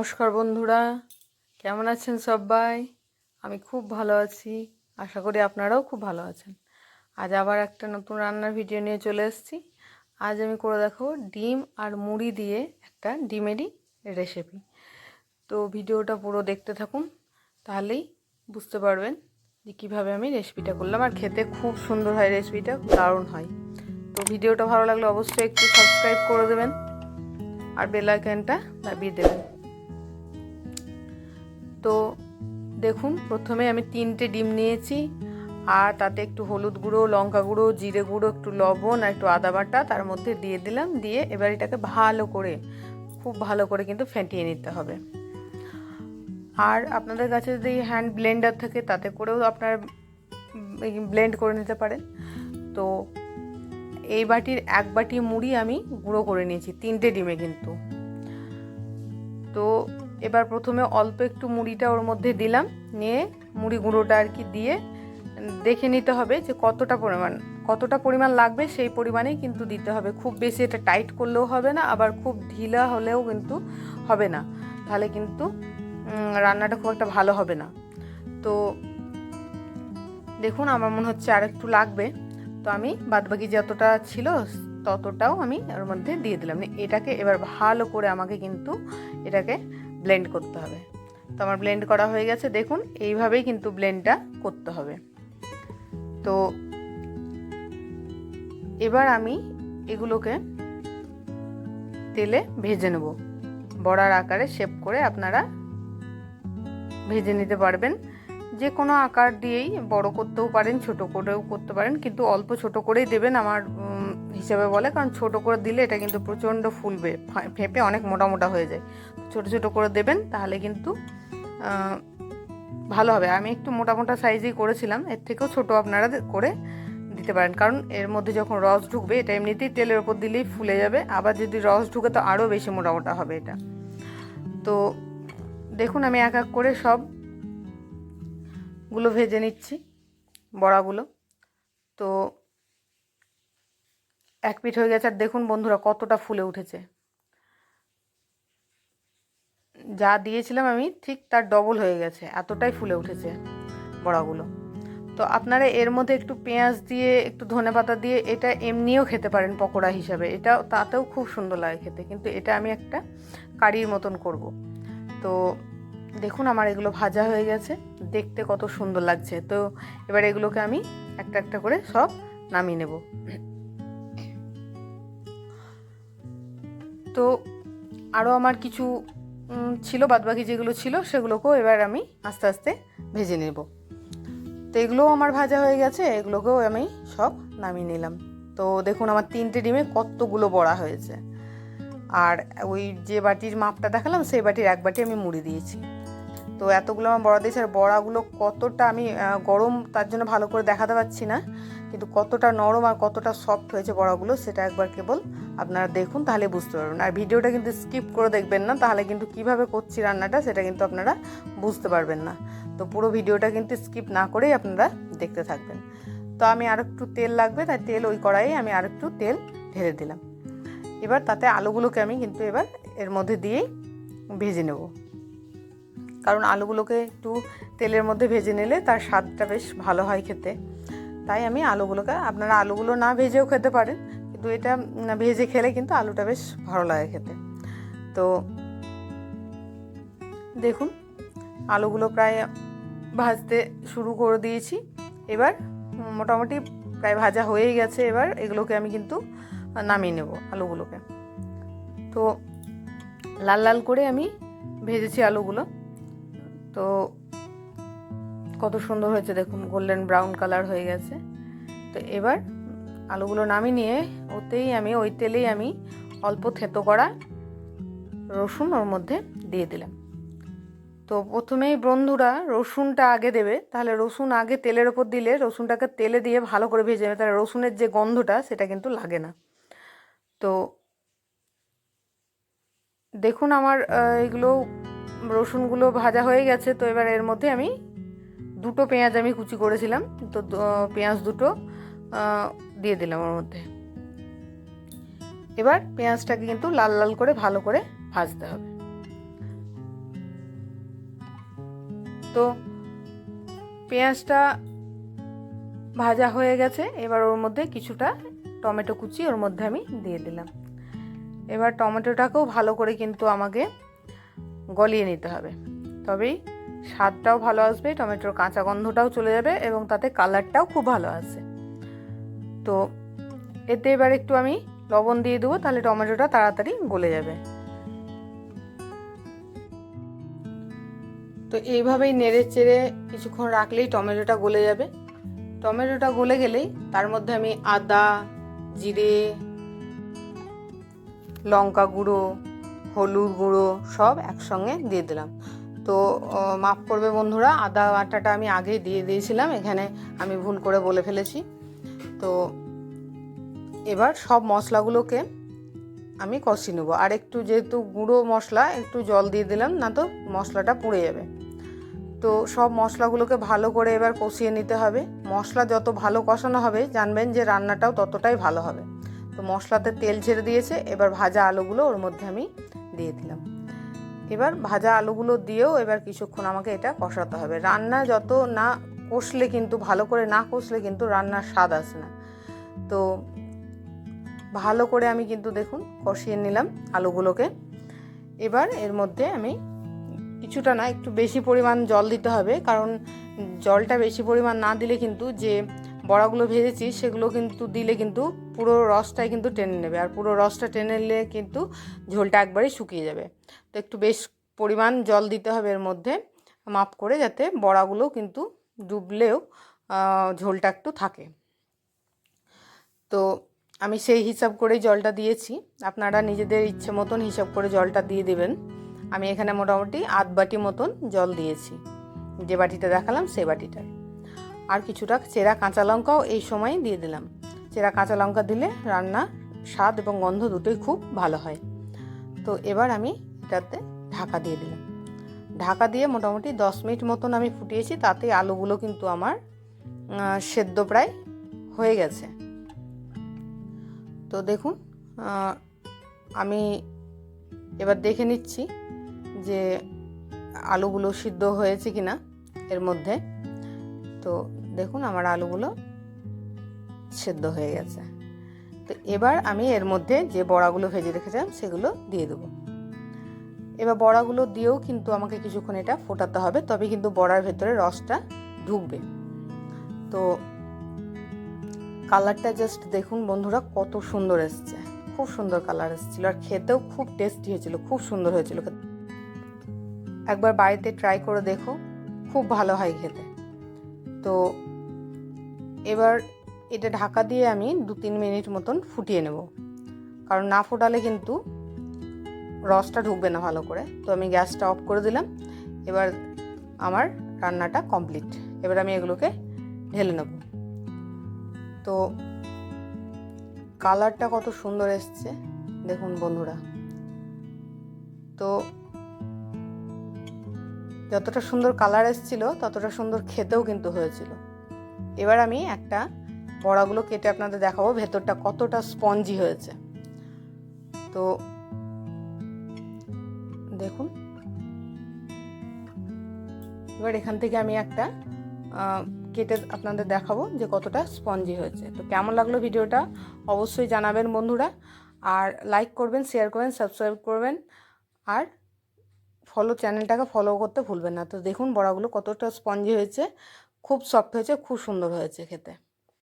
নমস্কার বন্ধুরা। কেমন আছেন সবাই? আমি খুব ভালো আছি। আশা করি আপনারাও খুব ভালো আছেন। আজ আবার একটা নতুন রান্নার ভিডিও নিয়ে চলে এসেছি। আজ আমি করে দেখো ডিম আর মুড়ি দিয়ে একটা ডিমেরই রেসিপি তো ভিডিওটা পুরো দেখতে থাকুন, তাহলেই বুঝতে পারবেন যে কীভাবে আমি রেসিপিটা করলাম। আর খেতে খুব সুন্দর হয় রেসিপিটা দারুণ হয়। তো ভিডিওটা ভালো লাগলে অবশ্যই একটু সাবস্ক্রাইব করে দেবেন। আর বেল দাবিয়ে দেবেন। তো দেখুন, প্রথমে আমি তিনটে ডিম নিয়েছি, আর তাতে একটু হলুদ গুঁড়ো, লঙ্কা গুঁড়ো, জিরে গুঁড়ো, একটু লবণ আর একটু আদা বাটা তার মধ্যে দিয়ে দিলাম। দিয়ে এবার এটাকে ভালো করে, খুব ভালো করে কিন্তু ফেটিয়ে নিতে হবে। আর আপনাদের কাছে যদি হ্যান্ড ব্লেন্ডার থাকে, তাতে করেও আপনারা ব্লেন্ড করে নিতে পারেন। তো এই বাটির এক বাটি মুড়ি আমি গুঁড়ো করে নিয়েছি, তিনটে ডিমে কিন্তু। তো এবার প্রথমে অল্প একটু মুড়িটা ওর মধ্যে দিলাম, নিয়ে মুড়ি গুঁড়োটা আর কি দিয়ে দেখে নিতে হবে যে কতটা পরিমাণ কতটা পরিমাণ লাগবে সেই পরিমাণেই কিন্তু দিতে হবে। খুব বেশি এটা টাইট করলেও হবে না, আবার খুব ঢিলা হলেও কিন্তু হবে না। তাহলে কিন্তু রান্নাটা খুব একটা ভালো হবে না। তো দেখুন আমার মনে হচ্ছে আর একটু লাগবে। তো আমি বাদবাকি যতটা ছিল ততটাও আমি ওর মধ্যে দিয়ে দিলাম। এটাকে এবার ভালো করে আমাকে কিন্তু এটাকে ব্লেন্ড করতে হবে। তো আমার ব্লেন্ড করা হয়ে গেছে, দেখুন, এইভাবেই কিন্তু ব্লেন্ডটা করতে হবে। তো এবার আমি এগুলোকে তেলে ভেজে নেব। বড়ার আকারে শেপ করে আপনারা ভেজে নিতে পারবেন। যে কোনো আকার দিয়েই বড় করতেও পারেন, ছোট করেও করতে পারেন, কিন্তু অল্প ছোট করেই দেবেন। আমার হিসাবে বলে, কারণ ছোট করে দিলে এটা কিন্তু প্রচণ্ড ফুলবে ফেঁপে অনেক মোটা মোটা হয়ে যায়। ছোট ছোট করে দেবেন, তাহলে কিন্তু ভালো হবে। আমি একটু মোটা মোটা সাইজেই করেছিলাম, এর থেকেও ছোট আপনারা করে দিতে পারেন। কারণ এর মধ্যে যখন রস ঢুকবে, এটা এমনিতেই তেলের ওপর দিলেই ফুলে যাবে, আবার যদি রস ঢুকে তো আরও বেশি মোটা মোটা হবে এটা। তো দেখুন, আমি এক এক করে সবগুলো ভেজে নিচ্ছি, বড়াগুলো। তো এক পিঠ হয়ে গেছে, আর দেখুন বন্ধুরা কতটা ফুলে উঠেছে। যা দিয়েছিলাম আমি, ঠিক তার ডবল হয়ে গেছে, এতটাই ফুলে উঠেছে বড়াগুলো। তো আপনারা এর মধ্যে একটু পেঁয়াজ দিয়ে, একটু ধনে পাতা দিয়ে, এটা এমনিও খেতে পারেন পকোড়া হিসাবে। এটা তাতেও খুব সুন্দর লাগে খেতে, কিন্তু এটা আমি একটা কারির মতন করব। তো দেখুন আমার এগুলো ভাজা হয়ে গেছে, দেখতে কত সুন্দর লাগছে। তো এবার এগুলোকে আমি একটা একটা করে সব নামিয়ে নেব। তো আরও আমার কিছু ছিল, বাদবাকি যেগুলো ছিল, সেগুলোকেও এবার আমি আস্তে আস্তে ভেজে নেব। তো এগুলোও আমার ভাজা হয়ে গেছে, এগুলোকেও আমি সব নামিয়ে নিলাম। তো দেখুন, আমার তিনটে ডিমে কতগুলো বড়া হয়েছে। আর ওই যে বাটির মাপটা দেখালাম, সেই বাটির এক বাটি আমি মুড়ি দিয়েছি। তো এতগুলো আমার বড়া দিয়েছে, আর বড়াগুলো কতটা আমি গরম, তার জন্য ভালো করে দেখাতে পাচ্ছি না। কিন্তু কতটা নরম আর কতটা সফট হয়েছে বড়াগুলো, সেটা একবার কেবল আপনারা দেখুন, তাহলে বুঝতে পারবেন। আর ভিডিওটা কিন্তু স্কিপ করে দেখবেন না, তাহলে কিন্তু কীভাবে করছি রান্নাটা সেটা কিন্তু আপনারা বুঝতে পারবেন না। তো পুরো ভিডিওটা কিন্তু স্কিপ না করেই আপনারা দেখতে থাকবেন। তো আমি আর একটু তেল লাগবে, তাই তেল ওই কড়াইয়ে আমি আর একটু তেল ঢেলে দিলাম। এবার তাতে আলুগুলোকে আমি কিন্তু এবার এর মধ্যে দিয়েই ভেজে নেব। কারণ আলুগুলোকে একটু তেলের মধ্যে ভেজে নিলে তার স্বাদটা বেশ ভালো হয় খেতে। তাই আমি আলুগুলোকে, আপনারা আলুগুলো না ভেজেও খেতে পারেন কিন্তু এটা ভেজে খেলে কিন্তু আলুটা বেশ ভালো লাগে খেতে। তো দেখুন, আলুগুলো প্রায় ভাজতে শুরু করে দিয়েছি। এবার মোটামুটি প্রায় ভাজা হয়েই গেছে, এবার এগুলোকে আমি কিন্তু নামিয়ে নেব আলুগুলোকে। তো লাল লাল করে আমি ভেজেছি আলুগুলো। তো কত সুন্দর হয়েছে দেখুন, গোল্ডেন ব্রাউন কালার হয়ে গেছে। তো এবার আলুগুলো নামিয়ে নিয়ে ওতেই আমি, ওই তেলেই আমি অল্প থেতো করা রসুন ওর মধ্যে দিয়ে দিলাম। তো প্রথমেই বন্ধুরা রসুনটা আগে দেবে, তাহলে রসুন আগে তেলের ওপর দিলে রসুনটাকে তেলে দিয়ে ভালো করে ভেজে নেবে, তাহলে রসুনের যে গন্ধটা সেটা কিন্তু লাগে না। তো দেখুন আমার এগুলো রসুনগুলো ভাজা হয়ে গেছে, তো এবার এর মধ্যে আমি দুটো পেঁয়াজ আমি কুচি করেছিলাম, তো পেঁয়াজ দুটো দিয়ে দিলাম ওর মধ্যে। এবার পেঁয়াজটাকে কিন্তু লাল লাল করে ভালো করে ভাজতে হবে। তো পেঁয়াজটা ভাজা হয়ে গেছে, এবার ওর মধ্যে কিছুটা টমেটো কুচি ওর মধ্যে আমি দিয়ে দিলাম। এবার টমেটোটাকেও ভালো করে কিন্তু আমাকে গলিয়ে নিতে হবে। তবেই স্বাদটাও ভালো আসবে, টমেটোর কাঁচা গন্ধটাও চলে যাবে এবং তাতে কালারটাও খুব ভালো আসে তো এতে এবার একটু আমি লবণ দিয়ে দেবো, তাহলে টমেটোটা তাড়াতাড়ি গলে যাবে। তো এইভাবেই নেড়ে চেড়ে কিছুক্ষণ রাখলেই টমেটোটা গলে যাবে। টমেটোটা গলে গেলেই তার মধ্যে আমি আদা, জিরে, লঙ্কা গুঁড়ো, হলুদ গুঁড়ো সব একসঙ্গে দিয়ে দিলাম। তো মাফ করবে বন্ধুরা, আদা বাটাটা আমি আগেই দিয়ে দিয়েছিলাম, এখানে আমি ভুল করে বলে ফেলেছি। তো এবার সব মশলাগুলোকে আমি কষিয়ে নেব। আর একটু যেহেতু গুঁড়ো মশলা, একটু জল দিয়ে দিলাম, না তো মশলাটা পুড়ে যাবে। তো সব মশলাগুলোকে ভালো করে এবার কষিয়ে নিতে হবে। মশলা যত ভালো কষানো হবে, জানবেন যে রান্নাটাও ততটাই ভালো হবে। তো মশলাতে তেল ছেড়ে দিয়েছে, এবার ভাজা আলুগুলো ওর মধ্যে আমি দিয়ে দিলাম। এবার ভাজা আলুগুলো দিয়েও এবার কিছুক্ষণ আমাকে এটা কষাতে হবে। রান্না যত না কষলে কিন্তু, ভালো করে না কষলে কিন্তু রান্নার স্বাদ আসে না। তো ভালো করে আমি কিন্তু দেখুন কষিয়ে নিলাম আলুগুলোকে। এবার এর মধ্যে আমি কিছুটা না, একটু বেশি পরিমাণ জল দিতে হবে, কারণ জলটা বেশি পরিমাণ না দিলে কিন্তু যে বড়াগুলো ভেজেছি সেগুলো কিন্তু দিলে কিন্তু পুরো রসটাই কিন্তু টেনে নেবে, আর পুরো রসটা টেনে নিলে কিন্তু ঝোলটা একবারেই শুকিয়ে যাবে। তো একটু বেশ পরিমাণ জল দিতে হবে এর মধ্যে, মাপ করে যাতে বড়াগুলো কিন্তু ডুবলেও ঝোলটা একটু থাকে। তো আমি সেই হিসাব করেই জলটা দিয়েছি। আপনারা নিজেদের ইচ্ছে মতন হিসাব করে জলটা দিয়ে দেবেন। আমি এখানে মোটামুটি আধ বাটি মতন জল দিয়েছি। যে বাটিটা দেখালাম সেই বাটিটার। আর কিছুটা চেরা কাঁচা লঙ্কাও এই সময় দিয়ে দিলাম। চেরা কাঁচা লঙ্কা দিলে রান্না স্বাদ এবং গন্ধ দুটোই খুব ভালো হয়। তো এবার আমি এটাতে ঢাকা দিয়ে দিলাম। ঢাকা দিয়ে মোটামুটি দশ মিনিট মতন আমি ফুটিয়েছি, তাতে আলুগুলো কিন্তু আমার সেদ্ধ প্রায় হয়ে গেছে। তো দেখুন আমি এবার দেখে নিচ্ছি যে আলুগুলো সিদ্ধ হয়েছে কিনা এর মধ্যে। তো দেখুন, আমার আলুগুলো সেদ্ধ হয়ে গেছে। তো এবার আমি এর মধ্যে যে বড়াগুলো ভেজে রেখেছিলাম, সেগুলো দিয়ে দেবো। এবার বড়াগুলো দিয়েও কিন্তু আমাকে কিছুক্ষণ এটা ফোটাতে হবে, তবে কিন্তু বড়ার ভেতরে রসটা ঢুকবে। তো কালারটা জাস্ট দেখুন বন্ধুরা, কত সুন্দর এসছে। খুব সুন্দর কালার এসেছিল আর খেতেও খুব টেস্টি হয়েছিল, খুব সুন্দর হয়েছিল। একবার বাড়িতে ট্রাই করে দেখো, খুব ভালো হয় খেতে। তো এবার এটা ঢাকা দিয়ে আমি দু তিন মিনিট মতন ফুটিয়ে নেব। কারণ না ফোটালে কিন্তু রসটা ঢুকবে না ভালো করে। তো আমি গ্যাসটা অফ করে দিলাম। এবার আমার রান্নাটা কমপ্লিট। এবার আমি এগুলোকে ঢেলে নেব। তো কালারটা কত সুন্দর এসছে। দেখুন বন্ধুরা। তো যতটা সুন্দর কালার এসছিল, ততটা সুন্দর খেতেও কিন্তু হয়েছিল। এবার আমি একটা বড়াগুলো কেটে আপনাদের দেখাবো। ভেতরটা কতটা স্পঞ্জি হয়েছে। তো দেখুন। এবার এখান থেকে আমি একটা কেটে আপনাদের দেখাবো যে কতটা স্পঞ্জি হয়েছে। তো কেমন লাগল ভিডিওটা অবশ্যই জানাবেন বন্ধুরা। আর লাইক করবেন, শেয়ার করবেন, সাবস্ক্রাইব করবেন। আর ফলো, চ্যানেলটাকে ফলো করতে ভুলবেন না। তো দেখুন বড়াগুলো কতটা স্পঞ্জি হয়েছে, খুব সফট হয়েছে, খুব সুন্দর হয়েছে খেতে।